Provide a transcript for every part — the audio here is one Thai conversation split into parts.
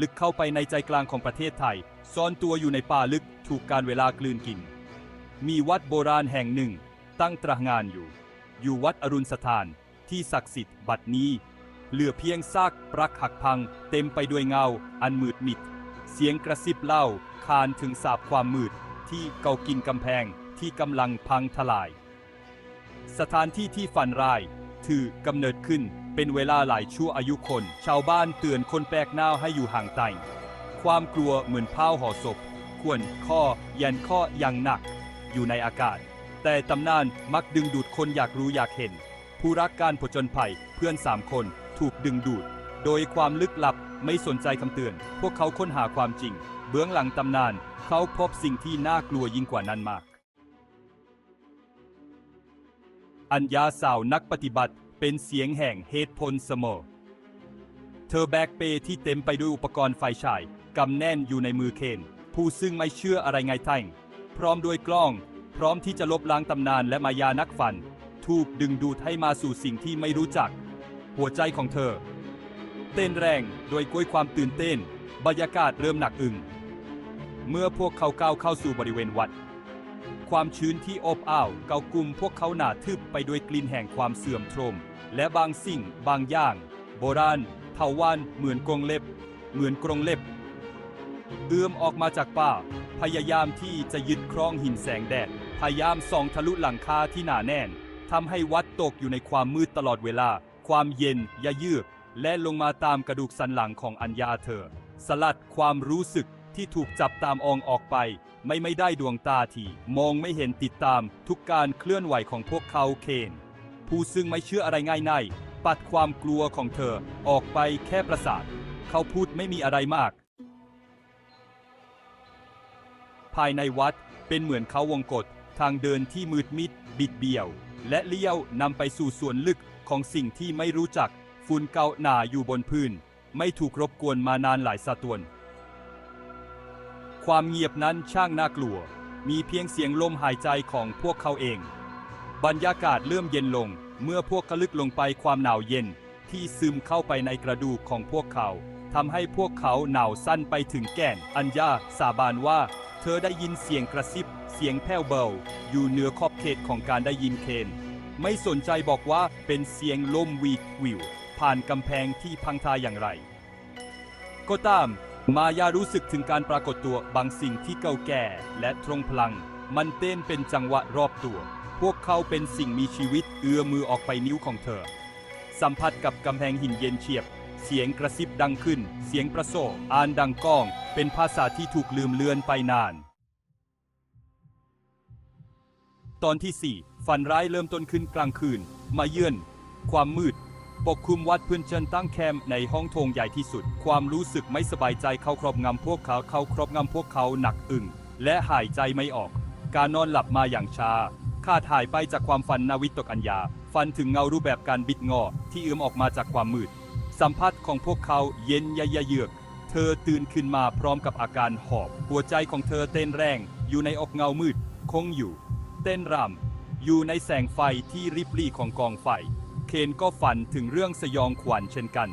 ลึกเข้าไปในใจกลางของประเทศไทย ซ่อนตัวอยู่ในป่าลึกถูกการเวลากลืนกิน มีวัดโบราณแห่งหนึ่ง ตั้งตระงานอยู่ อยู่วัดอรุณสถานที่ศักดิ์สิทธิ์บัดนี้ เหลือเพียงซากปรักหักพัง เต็มไปด้วยเงา อันมืดมิด เสียงกระซิบเล่าคานถึงสาบความมืด ที่เกากินกำแพงที่กำลังพังทลาย สถานที่ที่ฝันร้ายถือกำเนิดขึ้น เป็นเวลาหลายชั่วอายุคน ชาวบ้านเตือนคนแปลกหน้าให้อยู่ห่างไกลความกลัวเหมือนเผาห่อศพ ควรข้อยันข้ออย่างหนัก อยู่ในอากาศ แต่ตำนานมักดึงดูดคนอยากรู้อยากเห็น ผู้รักการผจญภัยเพื่อนสามคนถูกดึงดูด โดยความลึกลับไม่สนใจคำเตือน พวกเขาค้นหาความจริง เบื้องหลังตำนาน เขาพบสิ่งที่น่ากลัวยิ่งกว่านั้นมาก อัญญาสาวนักปฏิบัติ เป็นเสียงแห่งเหตุผลเสมอ เธอแบกเปที่เต็มไปด้วยอุปกรณ์ไฟฉายกำแน่นอยู่ในมือเคน ผู้ซึ่งไม่เชื่ออะไรไงทั้งพร้อมด้วยกล้อง พร้อมที่จะลบล้างตำนานและมายานักฟัน ถูกดึงดูดให้มาสู่สิ่งที่ไม่รู้จัก หัวใจของเธอ เต้นแรงโดยกล้วยความตื่นเต้น บรรยากาศเริ่มหนักอึ้งเมื่อพวกเขาก้าวเข้าสู่บริเวณวัด ความชื้นที่อบอ้าวเกากลุ่มพวกเขาหนาทึบไปด้วยกลิ่นแห่งความเสื่อมโทรม และบางสิ่งบางอย่าง โบราณเถาวันเหมือนกรงเล็บ เหมือนกรงเล็บ เอื้อมออกมาจากป่า พยายามที่จะยึดครองหินแสงแดด พยายามส่องทะลุหลังคาที่หนาแน่นทำให้วัดตกอยู่ในความมืดตลอดเวลา ความเย็นยะเยือกและลงมาตามกระดูกสันหลังของอัญญาเธอ สลัดความรู้สึกที่ถูกจับตามองออกไป ไม่ไม่ได้ดวงตาที่มองไม่เห็นติดตามทุกการเคลื่อนไหวของพวกเขาเคน ผู้ซึ่งไม่เชื่ออะไรง่ายในปัดความกลัวของเธอออกไปแค่ประสาท เขาพูดไม่มีอะไรมาก ภายในวัดเป็นเหมือนเขาวงกฏทางเดินที่มืดมิด บิดเบี้ยว และเลี้ยวนำไปสู่ส่วนลึกของสิ่งที่ไม่รู้จัก ฝุ่นเกาหนาอยู่บนพื้น ไม่ถูกรบกวนมานานหลายสะตวนความเงียบนั้นช่างน่ากลัว มีเพียงเสียงลมหายใจของพวกเขาเอง บรรยากาศเริ่มเย็นลง เมื่อพวกเขาลึกลงไปความหนาวเย็น ที่ซึมเข้าไปในกระดูกของพวกเขาทำให้พวกเขาหนาวสั้นไปถึงแก่น อัญญาสาบานว่า เธอได้ยินเสียงกระซิบ เสียงแผ่วเบา อยู่เหนือขอบเขตของการได้ยินเคน ไม่สนใจบอกว่าเป็นเสียงลมวีดวิว ผ่านกำแพงที่พังทลายอย่างไร ก็ตาม มายารู้สึกถึงการปรากฏตัวบางสิ่งที่เก่าแก่และทรงพลัง มันเต้นเป็นจังหวะรอบตัว พวกเขาเป็นสิ่งมีชีวิตเอื้อมือออกไปนิ้วของเธอ สัมผัสกับกำแพงหินเย็นเฉียบ เสียงกระซิบดังขึ้น เสียงประโซอ่านดังก้อง เป็นภาษาที่ถูกลืมเลือนไปนาน ตอนที่ 4 ฝันร้ายเริ่มต้นขึ้นกลางคืน มาเยือน ความมืด ปกคลุมวัดเพื่อนเชิญตั้งแคมป์ในห้องโถงใหญ่ที่สุด ความรู้สึกไม่สบายใจเข้าครอบงำพวกเขาเข้าครอบงำพวกเขาหนักอึ้งและหายใจไม่ออก การนอนหลับมาอย่างช้า ขาดหายไปจากความฝันนาวิตกอัญญา ฝันถึงเงารูปแบบการบิดงอ ที่เอื้อมออกมาจากความมืด สัมผัสของพวกเขาเย็นยะยะเยือก เธอตื่นขึ้นมาพร้อมกับอาการหอบ หัวใจของเธอเต้นแรง อยู่ในอกเงามืด คงอยู่ เต้นรำอยู่ในแสงไฟที่ริบลี่ของกองไฟ เคนก็ฝันถึงเรื่องสยองขวัญเช่นกัน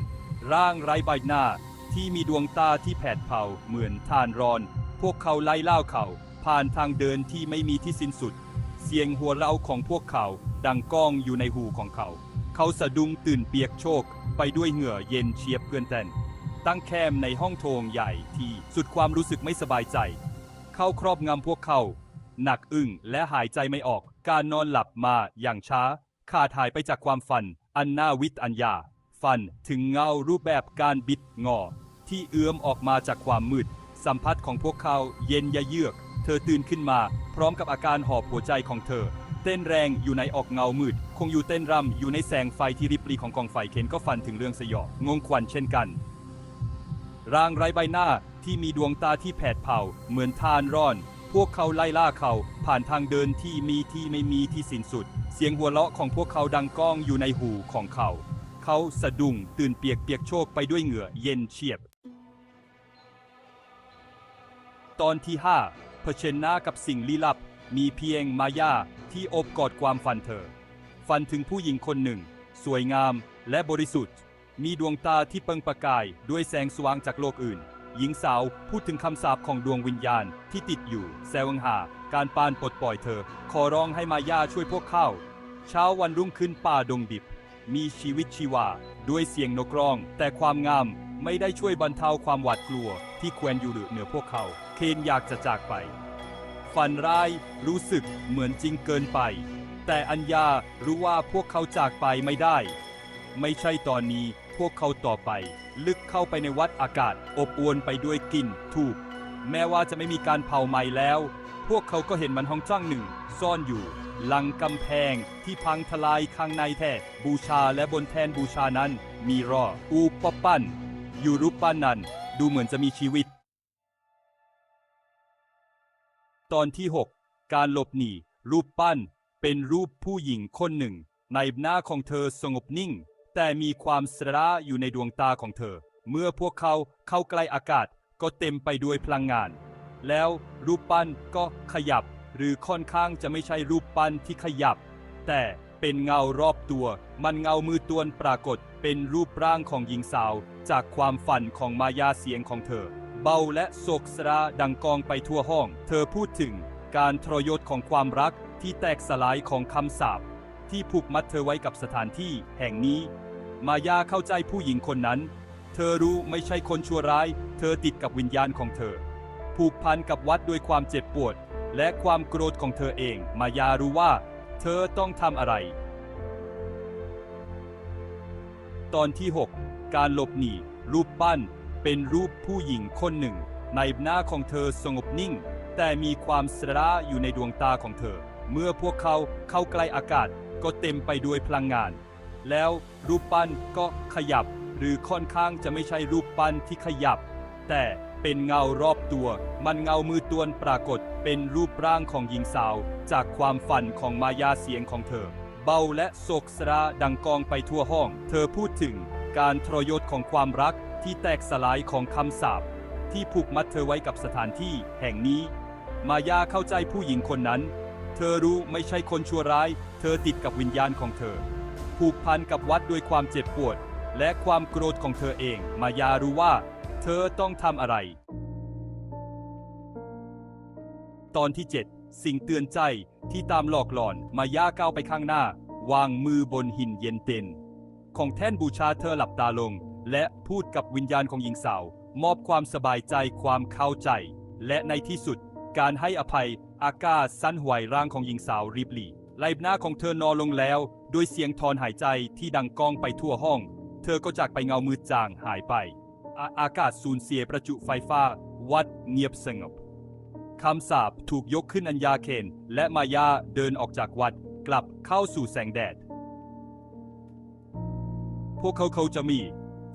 ร่างไร้ใบหน้าที่มีดวงตาที่แผดเผาเหมือนทานร้อน พวกเขาไล่ล่าเขา ผ่านทางเดินที่ไม่มีที่สิ้นสุด เสียงหัวเราะของพวกเขา ดังก้องอยู่ในหูของเขา เขาสะดุ้งตื่นเปียกโชก ไปด้วยเหงื่อเย็นเชียบเพื่อนแตนตั้งแคมในห้องโถงใหญ่ที่สุดความรู้สึกไม่สบายใจ เข้าครอบงำพวกเขา หนักอึ้งและหายใจไม่ออก การนอนหลับมาอย่างช้า ขาดหายไปจากความฝัน อันน่าวิตอัญญา ฝันถึงเงารูปแบบการบิดงอ ที่เอื้อมออกมาจากความมืด สัมผัสของพวกเขาเย็นยะเยือก เธอตื่นขึ้นมา พร้อมกับอาการหอบหัวใจของเธอ เต้นแรงอยู่ในออกเงามืด คงอยู่เต้นรำอยู่ในแสงไฟที่ริบรีของกองไฟเคนก็ฝันถึงเรื่องสยองงงควันเช่นกัน ร่างไร้ใบหน้าที่มีดวงตาที่แผดเผาเหมือนทานร้อน พวกเขาไล่ล่าเขา ผ่านทางเดินที่มีที่ไม่มีที่สิ้นสุด เสียงหัวเราะของพวกเขาดังก้องอยู่ในหูของเขา เขาสะดุ้งตื่นเปียกเปียกโชกไปด้วยเหงื่อเย็นเฉียบ ตอนที่ 5 ผชิญหน้ากับสิ่งลี้ลับ มีเพียงมายาที่โอบกอดความฝันเธอ ฝันถึงผู้หญิงคนหนึ่ง สวยงามและบริสุทธิ์ มีดวงตาที่เปล่งประกายด้วยแสงสว่างจากโลกอื่น หญิงสาวพูดถึงคำสาปของดวงวิญญาณที่ติดอยู่แซวงหา การปานปลดปล่อยเธอ ขอร้องให้มายาช่วยพวกเขาเช้าวันรุ่งขึ้นป่าดงดิบ มีชีวิตชีวาด้วยเสียงนกร้อง แต่ความงาม ไม่ได้ช่วยบรรเทาความหวาดกลัวที่แควนอยู่เหนือพวกเขา เคนอยากจะจากไป ฝันร้ายรู้สึกเหมือนจริงเกินไป แต่อัญญารู้ว่าพวกเขาจากไปไม่ได้ ไม่ใช่ตอนนี้พวกเขาต่อไป ลึกเข้าไปในวัดอากาศ อบอวลไปด้วยกลิ่นถูก แม้ว่าจะไม่มีการเผาไหม้แล้ว พวกเขาก็เห็นมันห้องจ้างหนึ่ง ซ่อนอยู่ หลังกำแพงที่พังทลายข้างในแท้บูชาและบนแทนบูชานั้น มีรอ อูปปั้น ยู่รูปปั้นนั้นดูเหมือนจะมีชีวิต ตอนที่ 6 การหลบหนีรูปปั้น เป็นรูปผู้หญิงคนหนึ่ง ในหน้าของเธอสงบนิ่ง แต่มีความสระอยู่ในดวงตาของเธอ เมื่อพวกเขาเข้าใกล้อากาศก็เต็มไปด้วยพลังงาน แล้วรูปปั้นก็ขยับ หรือค่อนข้างจะไม่ใช่รูปปั้นที่ขยับ แต่ เป็นเงารอบตัว มันเงามือตวนปรากฏ เป็นรูปร่างของหญิงสาว จากความฝันของมายาเสียงของเธอ เบาและโศกสระดังกองไปทั่วห้อง เธอพูดถึง การทรยศของความรักที่แตกสลายของคำสาปที่ผูกมัดเธอไว้กับสถานที่แห่งนี้ มายาเข้าใจผู้หญิงคนนั้น เธอรู้ไม่ใช่คนชั่วร้าย เธอติดกับวิญญาณของเธอ ผูกพันกับวัดด้วยความเจ็บปวด และความโกรธของเธอเอง มายารู้ว่า เธอต้องทำอะไร ตอนที่ 6 การหลบหนีรูปปั้น เป็นรูปผู้หญิงคนหนึ่ง ในหน้าของเธอสงบนิ่ง แต่มีความสระอยู่ในดวงตาของเธอ เมื่อพวกเขาเข้าใกล้อากาศก็เต็มไปด้วยพลังงาน แล้วรูปปั้นก็ขยับ หรือค่อนข้างจะไม่ใช่รูปปั้นที่ขยับ แต่ เป็นเงารอบตัว มันเงามือตวนปรากฏเป็นรูปร่างของหญิงสาว จากความฝันของมายาเสียงของเธอ เบาและโศกสระดังกองไปทั่วห้อง เธอพูดถึงการทรยศของความรักที่แตกสลายของคำสาปที่ผูกมัดเธอไว้กับสถานที่แห่งนี้ มายาเข้าใจผู้หญิงคนนั้น เธอรู้ไม่ใช่คนชั่วร้าย เธอติดกับวิญญาณของเธอ ผูกพันกับวัดด้วยความเจ็บปวด และความโกรธของเธอเอง มายารู้ว่า เธอต้องทำอะไร ตอนที่ 7 สิ่งเตือนใจที่ตามหลอกหลอนมายาก้าวไปข้างหน้า วางมือบนหินเย็นเต็นของแท่นบูชาเธอหลับตาลง และพูดกับวิญญาณของหญิงสาว มอบความสบายใจความเข้าใจ และในที่สุด การให้อภัยอากาศสั้นหวยร่างของหญิงสาวรีบหลีไลบหน้าของเธอนอนลงแล้วด้วยเสียงทอนหายใจที่ดังก้องไปทั่วห้อง เธอก็จากไปเงามืดจางหายไป อากาศสูญเสียประจุไฟฟ้า วัดเงียบสงบคำสาปถูกยกขึ้นอัญญาเคนและมายาเดินออกจากวัดกลับเข้าสู่แสงแดด พวกเขาเขาจะมี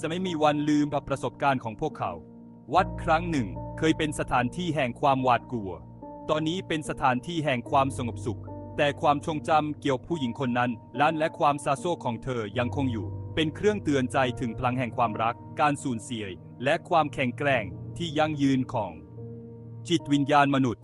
จะไม่มีวันลืมับประสบการณ์ของพวกเขา วัดครั้งหนึ่งเคยเป็นสถานที่แห่งความหวาดกลัว ตอนนี้เป็นสถานที่แห่งความสงบสุข แต่ความทรงจำเกี่ยวผู้หญิงคนนั้นล้านและความซาโซของเธอยังคงอยู่ เป็นเครื่องเตือนใจถึงพลังแห่งความรัก การสูญเสีย และความแข็งแกร่งที่ยั่งยืนของ จิตวิญญาณมนุษย์